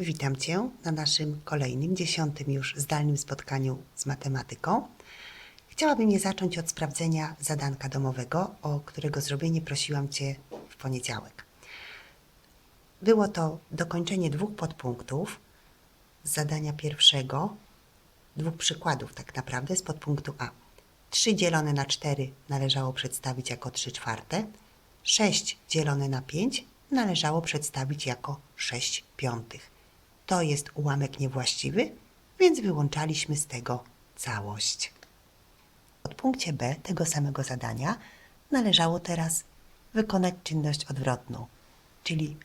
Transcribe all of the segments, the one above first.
Witam Cię na naszym kolejnym, dziesiątym już zdalnym spotkaniu z matematyką. Chciałabym je zacząć od sprawdzenia zadanka domowego, o którego zrobienie prosiłam Cię w poniedziałek. Było to dokończenie dwóch podpunktów z zadania pierwszego, dwóch przykładów tak naprawdę z podpunktu A. 3 dzielone na 4 należało przedstawić jako 3 czwarte, 6 dzielone na 5 należało przedstawić jako 6 piątych. To jest ułamek niewłaściwy, więc wyłączaliśmy z tego całość. W podpunkcie B tego samego zadania należało teraz wykonać czynność odwrotną, czyli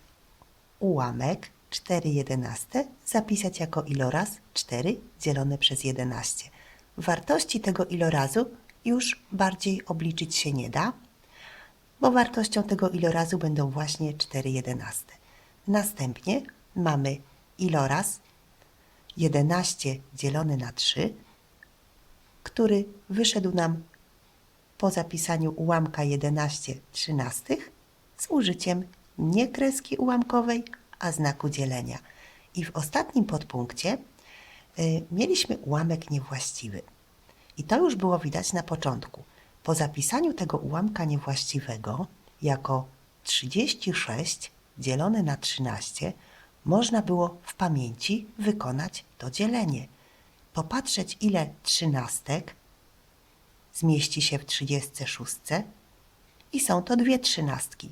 ułamek 4 jedenaste zapisać jako iloraz 4 dzielone przez 11. Wartości tego ilorazu już bardziej obliczyć się nie da, bo wartością tego ilorazu będą właśnie 4 jedenaste. Następnie mamy iloraz 11 dzielony na 3, który wyszedł nam po zapisaniu ułamka 11 trzynastych z użyciem nie kreski ułamkowej, a znaku dzielenia. I w ostatnim podpunkcie y, mieliśmy ułamek niewłaściwy. I to już było widać na początku. Po zapisaniu tego ułamka niewłaściwego jako 36 dzielone na 13 można było w pamięci wykonać to dzielenie. Popatrzeć, ile trzynastek zmieści się w 36 i są to dwie trzynastki.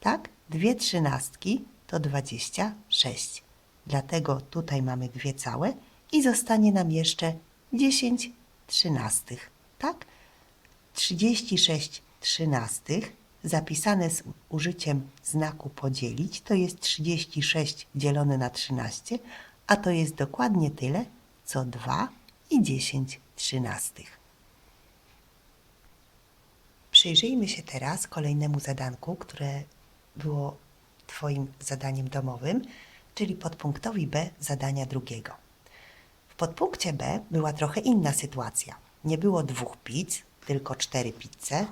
Tak? Dwie trzynastki to 26. Dlatego tutaj mamy dwie całe i zostanie nam jeszcze 10 trzynastych. Tak? 36 trzynastych zapisane z użyciem znaku podzielić to jest 36 dzielone na 13, a to jest dokładnie tyle, co 2 i 10 trzynastych. Przyjrzyjmy się teraz kolejnemu zadanku, które było Twoim zadaniem domowym, czyli podpunktowi B zadania drugiego. W podpunkcie B była trochę inna sytuacja. Nie było dwóch pizz, tylko cztery pizze.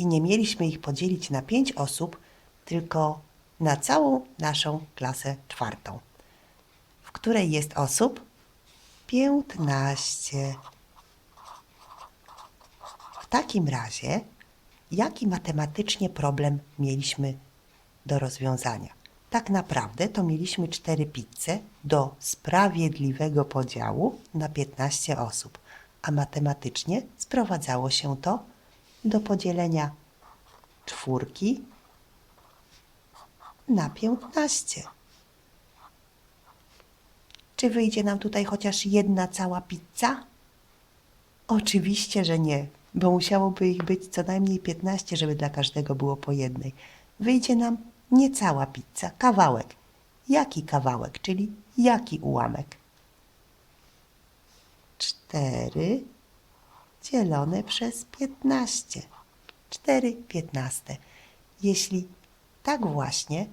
I nie mieliśmy ich podzielić na pięć osób, tylko na całą naszą klasę czwartą, w której jest osób 15. W takim razie, jaki matematycznie problem mieliśmy do rozwiązania? Tak naprawdę to mieliśmy cztery pizze do sprawiedliwego podziału na 15 osób, a matematycznie sprowadzało się to do podzielenia czwórki na 15. Czy wyjdzie nam tutaj chociaż jedna cała pizza? Oczywiście, że nie, bo musiałoby ich być co najmniej 15, żeby dla każdego było po jednej. Wyjdzie nam nie cała pizza, kawałek. Jaki kawałek, czyli jaki ułamek? 4 dzielone przez 15. 4 piętnaste. Jeśli tak właśnie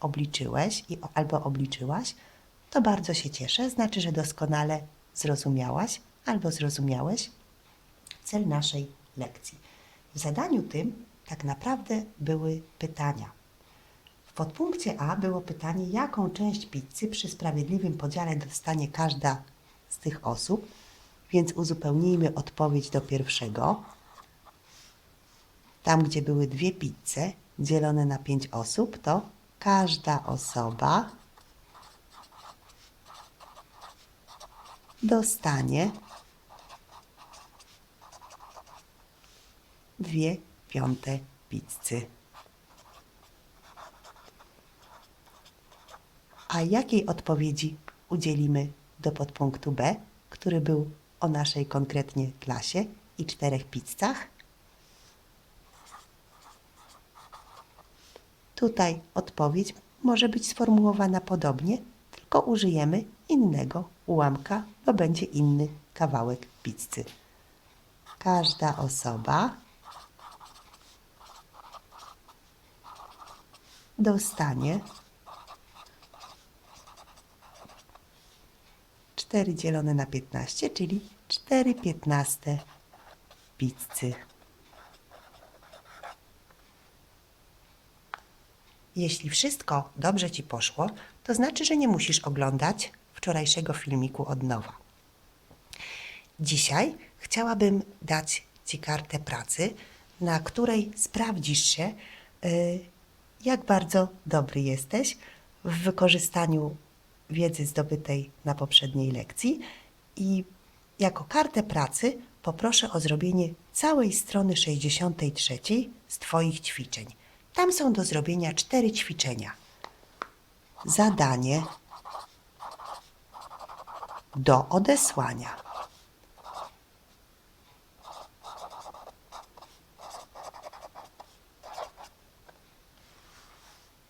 obliczyłeś i, albo obliczyłaś, to bardzo się cieszę. Znaczy, że doskonale zrozumiałaś albo zrozumiałeś cel naszej lekcji. W zadaniu tym tak naprawdę były pytania. W podpunkcie A było pytanie, jaką część pizzy przy sprawiedliwym podziale dostanie każda z tych osób, więc uzupełnijmy odpowiedź do pierwszego. Tam, gdzie były dwie pizze dzielone na pięć osób, to każda osoba dostanie dwie piąte pizzy. A jakiej odpowiedzi udzielimy do podpunktu B, który był o naszej konkretnie klasie i czterech pizzach? Tutaj odpowiedź może być sformułowana podobnie, tylko użyjemy innego ułamka, bo będzie inny kawałek pizzy. Każda osoba dostanie 4 dzielone na 15, czyli 4 piętnaste pizzy. Jeśli wszystko dobrze Ci poszło, to znaczy, że nie musisz oglądać wczorajszego filmiku od nowa. Dzisiaj chciałabym dać Ci kartę pracy, na której sprawdzisz się, y, jak bardzo dobry jesteś w wykorzystaniu wiedzy zdobytej na poprzedniej lekcji i jako kartę pracy poproszę o zrobienie całej strony 63 z Twoich ćwiczeń. Tam są do zrobienia cztery ćwiczenia. Zadanie do odesłania.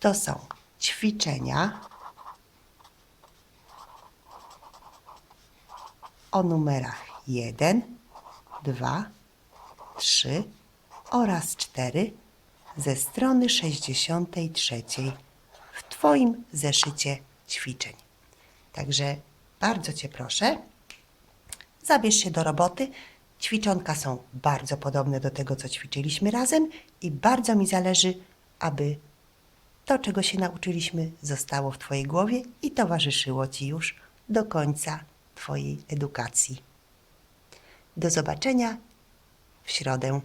To są ćwiczenia o numerach 1, 2, 3 oraz 4 ze strony 63 w Twoim zeszycie ćwiczeń. Także bardzo Cię proszę, zabierz się do roboty. Ćwiczonka są bardzo podobne do tego, co ćwiczyliśmy razem i bardzo mi zależy, aby to, czego się nauczyliśmy, zostało w Twojej głowie i towarzyszyło Ci już do końca Twojej edukacji. Do zobaczenia w środę.